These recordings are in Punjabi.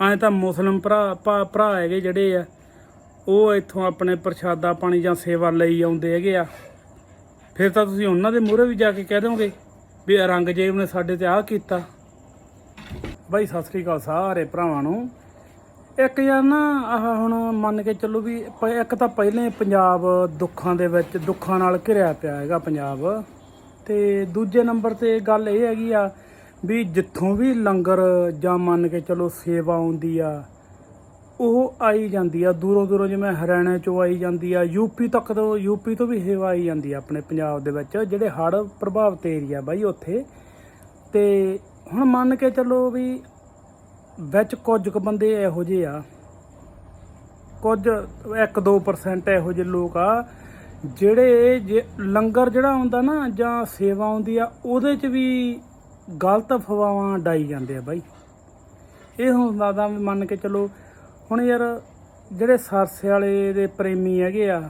ਐਂ ਤਾਂ ਮੁਸਲਮ ਭਰਾ, ਭਾ- ਭਰਾ ਹੈਗੇ ਜਿਹੜੇ ਆ, ਉਹ ਇੱਥੋਂ ਆਪਣੇ ਪ੍ਰਸ਼ਾਦਾ ਪਾਣੀ ਜਾਂ ਸੇਵਾ ਲਈ ਆਉਂਦੇ ਹੈਗੇ ਆ। ਫਿਰ ਤਾਂ ਤੁਸੀਂ ਉਹਨਾਂ ਦੇ ਮੂਹਰੇ ਵੀ ਜਾ ਕੇ ਕਹਿ ਦੋਗੇ ਵੀ ਔਰੰਗਜ਼ੇਬ ਨੇ ਸਾਡੇ ਤੇ ਆਹ ਕੀਤਾ। ਬਾਈ, ਸਤਿ ਸ੍ਰੀ ਅਕਾਲ ਸਾਰੇ ਭਰਾਵਾਂ ਨੂੰ। ਇੱਕ ਯਾਰ ਨਾ, ਆਹ ਹੁਣ ਮੰਨ ਕੇ ਚੱਲੋ ਵੀ ਪ- ਇੱਕ ਤਾਂ ਪਹਿਲੇ ਪੰਜਾਬ ਦੁੱਖਾਂ ਦੇ ਵਿੱਚ, ਦੁੱਖਾਂ ਨਾਲ ਘਿਰਿਆ ਪਿਆ ਹੈਗਾ ਪੰਜਾਬ। ਤੇ ਦੂਜੇ ਨੰਬਰ ਤੇ ਗੱਲ ਇਹ ਹੈਗੀ ਆ ਵੀ ਜਿੱਥੋਂ ਵੀ ਲੰਗਰ ਜਾਂ ਮੰਨ ਕੇ ਚਲੋ ਸੇਵਾ ਆਉਂਦੀ ਆ, ਉਹ ਆਈ ਜਾਂਦੀ ਆ। ਦੂਰੋਂ ਦੂਰੋਂ ਜਿਵੇਂ ਹਰਿਆਣਾ ਚੋਂ ਆਈ ਜਾਂਦੀ ਆ, ਯੂਪੀ ਤੱਕ ਤੋਂ, ਯੂਪੀ ਤੋਂ ਵੀ ਸੇਵਾ ਆਈ ਜਾਂਦੀ ਆ ਆਪਣੇ ਪੰਜਾਬ ਦੇ ਵਿੱਚ, ਜਿਹੜੇ ਹੜ੍ਹ ਪ੍ਰਭਾਵਿਤ ਏਰੀਆ ਬਾਈ ਉੱਥੇ। ਤੇ ਹੁਣ ਮੰਨ ਕੇ ਚੱਲੋ ਵੀ ਵਿੱਚ ਕੁਝ ਕੁ ਬੰਦੇ ਇਹੋ ਜਿਹੇ ਆ, ਕੁਝ 1-2% ਇਹੋ ਜਿਹੇ ਲੋਕ ਆ, ਜਿਹੜੇ ਜੇ ਲੰਗਰ ਜਿਹੜਾ ਹੁੰਦਾ ਨਾ ਜਾਂ ਸੇਵਾ ਆਉਂਦੀ ਆ, ਉਹਦੇ 'ਚ ਵੀ ਗਲਤ ਅਫਵਾਹਾਂ ਡਾਈ ਜਾਂਦੇ ਆ ਬਾਈ। ਇਹ ਹੁੰਦਾ ਤਾਂ ਮੰਨ ਕੇ ਚਲੋ, ਹੁਣ ਯਾਰ ਜਿਹੜੇ ਸਰਸੇ ਵਾਲੇ ਦੇ ਪ੍ਰੇਮੀ ਹੈਗੇ ਆ,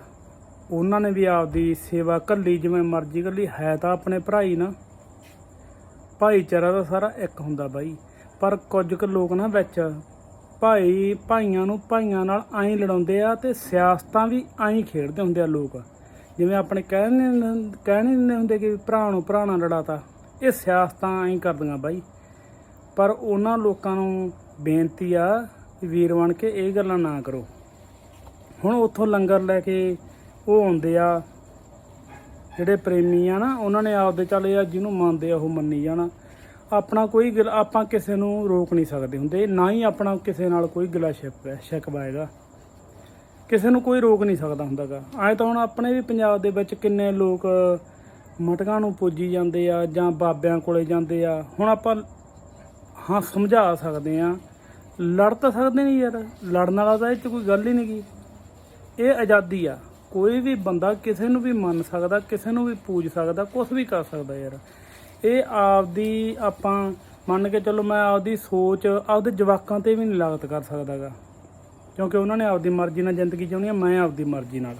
ਉਹਨਾਂ ਨੇ ਵੀ ਆਪਦੀ ਸੇਵਾ ਕੱਲੀ ਜਿਵੇਂ ਮਰਜ਼ੀ ਕੱਲੀ ਹੈ ਤਾਂ ਆਪਣੇ ਭਰਾ ਹੀ ਨਾ। ਭਾਈਚਾਰਾ ਦਾ ਸਾਰਾ ਇੱਕ ਹੁੰਦਾ ਬਾਈ। ਪਰ ਕੁਝ ਕੁ ਲੋਕ ਨਾ ਵਿੱਚ ਭਾਈ ਭਾਈਆਂ ਨੂੰ ਭਾਈਆਂ ਨਾਲ ਐਂ ਲੜਾਉਂਦੇ ਆ ਤੇ ਸਿਆਸਤਾਂ ਵੀ ਐਂ ਖੇਡਦੇ ਹੁੰਦੇ ਆ ਲੋਕ। ਜਿਵੇਂ ਆਪਣੇ ਕਹਿਣੇ ਕਹਿਣੇ ਨਹੀਂ ਹੁੰਦੇ ਕਿ ਭਰਾ ਨੂੰ ਭਰਾ ਨਾਲ ਲੜਾਤਾ। ਇਹ ਸਿਆਸਤਾਂ ਐਂ ਕਰਦੀਆਂ ਬਾਈ। ਪਰ ਉਹਨਾਂ ਲੋਕਾਂ ਨੂੰ ਬੇਨਤੀ ਆ ਵੀ ਵੀਰ ਬਣ ਕੇ ਇਹ ਗੱਲਾਂ ਨਾ ਕਰੋ। ਹੁਣ ਉੱਥੋਂ ਲੰਗਰ ਲੈ ਕੇ ਉਹ ਆਉਂਦੇ ਆ, ਜਿਹੜੇ ਪ੍ਰੇਮੀ ਆ ਨਾ, ਉਹਨਾਂ ਨੇ ਆਪਦੇ ਚੱਲ ਆ ਜਿਹਨੂੰ ਮੰਨਦੇ ਆ, ਉਹ ਮੰਨੀ ਜਾਣਾ। ਆਪਣਾ ਕੋਈ ਗਿਲ, ਆਪਾਂ ਕਿਸੇ ਨੂੰ ਰੋਕ ਨਹੀਂ ਸਕਦੇ ਹੁੰਦੇ, ਨਾ ਹੀ ਆਪਣਾ ਕਿਸੇ ਨਾਲ ਕੋਈ ਗਿਲਾ ਸ਼ਿਕ ਸ਼ਿਕਵਾ ਹੈਗਾ ਕਿਸੇ ਨੂੰ ਕੋਈ ਰੋਕ ਨਹੀਂ ਸਕਦਾ ਹੁੰਦਾਗਾ। ਐ ਤਾਂ ਹੁਣ ਆਪਣੇ ਵੀ ਪੰਜਾਬ ਦੇ ਵਿੱਚ ਕਿੰਨੇ ਲੋਕ ਮਟਕਾਂ ਨੂੰ ਪੂਜੀ ਜਾਂਦੇ ਆ ਜਾਂ ਬਾਬਿਆਂ ਕੋਲੇ ਜਾਂਦੇ ਆ। ਹੁਣ ਆਪਾਂ ਹਾਂ ਸਮਝਾ ਸਕਦੇ ਆ। ਲੜ ਤਾਂ ਸਕਦੇ ਨਹੀਂ ਯਾਰ। ਲੜਨ ਵਾਲਾ ਤਾਂ ਇਹ 'ਚ ਕੋਈ ਗੱਲ ਹੀ ਨਹੀਂ ਗੀ। ਇਹ ਆਜ਼ਾਦੀ ਆ। ਕੋਈ ਵੀ ਬੰਦਾ ਕਿਸੇ ਨੂੰ ਵੀ ਮੰਨ ਸਕਦਾ, ਕਿਸੇ ਨੂੰ ਵੀ ਪੂਜ ਸਕਦਾ ਕੁਝ ਵੀ ਕਰ ਸਕਦਾ ਯਾਰ। ਇਹ ਆਪਦੀ ਆਪਾਂ ਮੰਨ ਕੇ ਚੱਲੋ ਮੈਂ ਆਪਦੀ ਸੋਚ, ਆਪਦੇ ਜਵਾਕਾਂ ਤੇ ਵੀ ਨਹੀਂ ਲਾਗਤ ਕਰ ਸਕਦਾਗਾ ਕਿਉਂਕਿ ਉਹਨਾਂ ਨੇ ਆਪਦੀ ਮਰਜ਼ੀ ਨਾਲ ਜ਼ਿੰਦਗੀ ਜਿਉਣੀ ਆ, ਮੈਂ ਆਪਦੀ ਮਰਜ਼ੀ ਨਾਲ।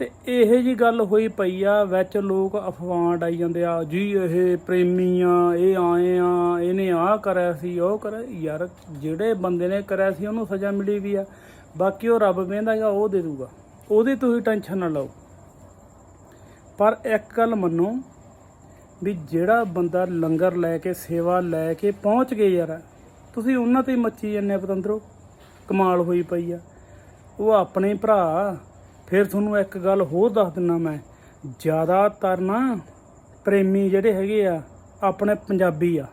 ਤੇ ਇਹੋ ਜੀ ਗੱਲ ਹੋਈ ਪਈ ਆ, ਵਿੱਚ ਲੋਕ ਅਫਵਾਹ ਡਾਈ ਜਾਂਦੇ ਆ, ਜੀ ਇਹ ਪ੍ਰੇਮੀ ਆ, ਇਹ ਆਏ ਆ, ਇਹਨੇ ਆਹ ਕਰਿਆ ਸੀ, ਉਹ ਕਰਿਆ ਯਾਰ ਜਿਹੜੇ ਬੰਦੇ ਨੇ ਕਰਿਆ ਸੀ, ਉਹਨੂੰ ਸਜ਼ਾ ਮਿਲੀ ਵੀ ਆ। ਬਾਕੀ ਉਹ ਰੱਬ ਵੇਂਦਾ ਹੈਗਾ, ਉਹ ਦੇ ਦੂਗਾ। ਉਹਦੀ ਤੁਸੀਂ ਟੈਨਸ਼ਨ ਨਾ ਲਓ। ਪਰ ਇੱਕ ਗੱਲ ਮੰਨੋ ਵੀ ਜਿਹੜਾ ਬੰਦਾ ਲੰਗਰ ਲੈ ਕੇ, ਸੇਵਾ ਲੈ ਕੇ ਪਹੁੰਚ ਗਏ ਯਾਰ, ਤੁਸੀਂ ਉਹਨਾਂ ਤੇ ਮੱਚੀ ਜੰਨੇ ਪਤੰਦਰੋ। ਕਮਾਲ ਹੋਈ ਪਈ ਆ। ਉਹ ਆਪਣੇ ਭਰਾ ਫਿਰ ਤੁਹਾਨੂੰ ਇੱਕ ਗੱਲ ਹੋਰ ਦੱਸ ਦਿੰਨਾ ਮੈਂ। ਜ਼ਿਆਦਾਤਰ ਨਾ ਪ੍ਰੇਮੀ ਜਿਹੜੇ ਹੈਗੇ ਆ, ਆਪਣੇ ਪੰਜਾਬੀ ਆ।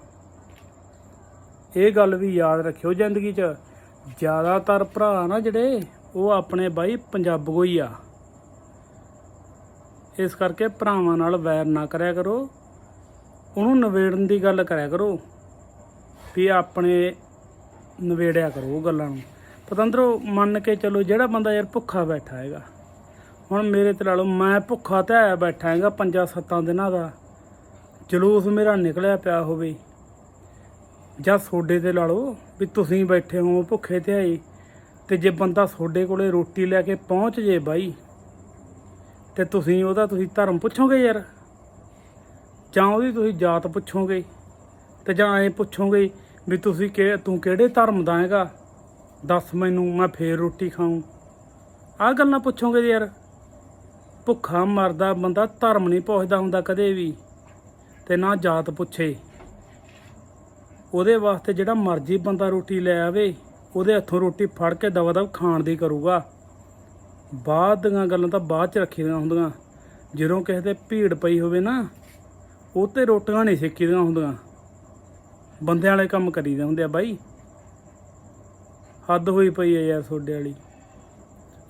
ਇਹ ਗੱਲ ਵੀ ਯਾਦ ਰੱਖਿਓ ਜ਼ਿੰਦਗੀ 'ਚ। ਜ਼ਿਆਦਾਤਰ ਭਰਾ ਨਾ ਜਿਹੜੇ, ਉਹ ਆਪਣੇ ਬਾਈ ਪੰਜਾਬੋ ਹੀ ਆ। ਇਸ ਕਰਕੇ ਭਰਾਵਾਂ ਨਾਲ ਵੈਰ ਨਾ ਕਰਿਆ ਕਰੋ। ਉਹਨੂੰ ਨਵੇੜਨ ਦੀ ਗੱਲ ਕਰਿਆ ਕਰੋ। ਵੀ ਆਪਣੇ ਨਵੇੜਿਆ ਕਰੋ ਉਹ ਗੱਲਾਂ ਨੂੰ। ਪਤੰਦਰੋ, ਮੰਨ ਕੇ ਚਲੋ ਜਿਹੜਾ ਬੰਦਾ ਯਾਰ ਭੁੱਖਾ ਬੈਠਾ ਹੈਗਾ। ਹੁਣ ਮੇਰੇ ਤੇ ਲਾ ਲਓ, ਮੈਂ ਭੁੱਖਾ ਤੇ ਆਇਆ ਬੈਠਾ ਹੈਗਾ ਪੰਜਾਂ ਸੱਤਾਂ ਦਿਨਾਂ ਦਾ। ਜਲੂਸ ਮੇਰਾ ਨਿਕਲਿਆ ਪਿਆ ਹੋਵੇ। ਜਾਂ ਸੋਡੇ ਤੇ ਲਾ ਲਓ ਵੀ ਤੁਸੀਂ ਬੈਠੇ ਹੋ ਭੁੱਖੇ ਤੇ ਆਏ, ਤੇ ਜੇ ਬੰਦਾ ਸੋਡੇ ਕੋਲੇ ਰੋਟੀ ਲੈ ਕੇ ਪਹੁੰਚ ਜੇ ਬਾਈ, ਤੇ ਤੁਸੀਂ ਉਹਦਾ ਤੁਸੀਂ ਧਰਮ ਪੁੱਛੋਗੇ ਯਾਰ? ਜਾਂ ਉਹਦੀ ਤੁਸੀਂ ਜਾਤ ਪੁੱਛੋਗੇ? ਤੇ ਜਾਂ ਐ ਪੁੱਛੋਗੇ ਵੀ ਤੁਸੀਂ ਕਿ, ਤੂੰ ਕਿਹੜੇ ਧਰਮ ਦਾ ਹੈਗਾ? ਦੱਸ ਮੈਨੂੰ, ਮੈਂ ਫੇਰ ਰੋਟੀ ਖਾਊਂ। ਆਹ ਗੱਲਾਂ ਪੁੱਛੋਗੇ ਯਾਰ? ਭੁੱਖਾ ਮਰਦਾ ਬੰਦਾ ਧਰਮ ਨਹੀਂ ਪੁੱਛਦਾ ਹੁੰਦਾ ਕਦੇ ਵੀ ਤੇ ਨਾ ਜਾਤ ਪੁੱਛੇ। ਉਹਦੇ ਵਾਸਤੇ ਜਿਹੜਾ ਮਰਜ਼ੀ ਬੰਦਾ ਰੋਟੀ ਲੈ ਆਵੇ, ਉਹਦੇ ਹੱਥੋਂ ਰੋਟੀ ਫੜ ਕੇ ਦਵਾ ਦਵ ਖਾਣ ਦੀ ਕਰੂਗਾ। ਬਾਅਦ ਦੀਆਂ ਗੱਲਾਂ ਤਾਂ ਬਾਅਦ ਚ ਰੱਖੀਆਂ ਹੁੰਦੀਆਂ। ਜਦੋਂ ਕਿਸੇ ਤੇ ਭੀੜ ਪਈ ਹੋਵੇ ਨਾ, ਉਹ ਤੇ ਰੋਟੀਆਂ ਨਹੀਂ ਸਿੱਕੀਆਂ ਹੁੰਦੀਆਂ। ਬੰਦਿਆਂ ਵਾਲੇ ਕੰਮ ਕਰੀਦੇ ਹੁੰਦੇ ਆ ਬਾਈ। ਹੱਦ ਹੋਈ ਪਈ ਹੈ ਯਾਰ ਤੁਹਾਡੇ ਵਾਲੀ।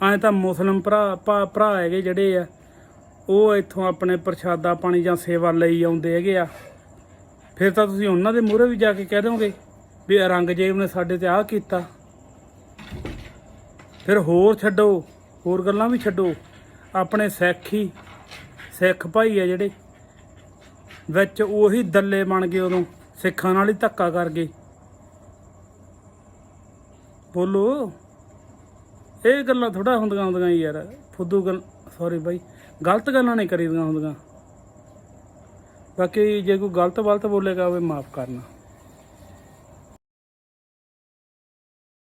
ਐਂ ਤਾਂ ਮੁਸਲਮ ਭਰਾ ਭਾ- ਭਰਾ ਹੈਗੇ ਜਿਹੜੇ ਆ ਉਹ ਇੱਥੋਂ ਆਪਣੇ ਪ੍ਰਸ਼ਾਦਾ ਪਾਣੀ ਜਾਂ ਸੇਵਾ ਲਈ ਆਉਂਦੇ ਹੈਗੇ ਆ। ਫਿਰ ਤਾਂ ਤੁਸੀਂ ਉਹਨਾਂ ਦੇ ਮੂਹਰੇ ਵੀ ਜਾ ਕੇ ਕਹਿ ਦੋਗੇ ਵੀ ਔਰੰਗਜ਼ੇਬ ਨੇ ਸਾਡੇ ਤੇ ਆਹ ਕੀਤਾ। ਫਿਰ ਹੋਰ ਛੱਡੋ, ਹੋਰ ਗੱਲਾਂ ਵੀ ਛੱਡੋ। ਆਪਣੇ ਸਿੱਖ ਹੀ ਸਿੱਖ ਭਾਈ ਆ ਜਿਹੜੇ, ਵਿੱਚ ਉਹੀ ਦੱਲੇ ਬਣ ਗਏ ਉਦੋਂ, ਸਿੱਖਾਂ ਨਾਲ ਹੀ ਧੱਕਾ ਕਰ ਗਏ। ਬੋਲੋ, ਇਹ ਗੱਲਾਂ ਥੋੜਾ ਹੁੰਦੀਆਂ ਹੁੰਦੀਆਂ ਯਾਰ, ਫੁੱਦੂ ਗੱਲ ਸੌਰੀ ਬਾਈ। ਗਲਤ ਗੱਲਾਂ ਨਹੀਂ ਕਰੀਦੀਆਂ ਹੁੰਦੀਆਂ। ਬਾਕੀ ਜੇ ਕੋਈ ਗਲਤ ਬਲਤ ਬੋਲੇਗਾ ਉਹ ਮਾਫ ਕਰਨਾ।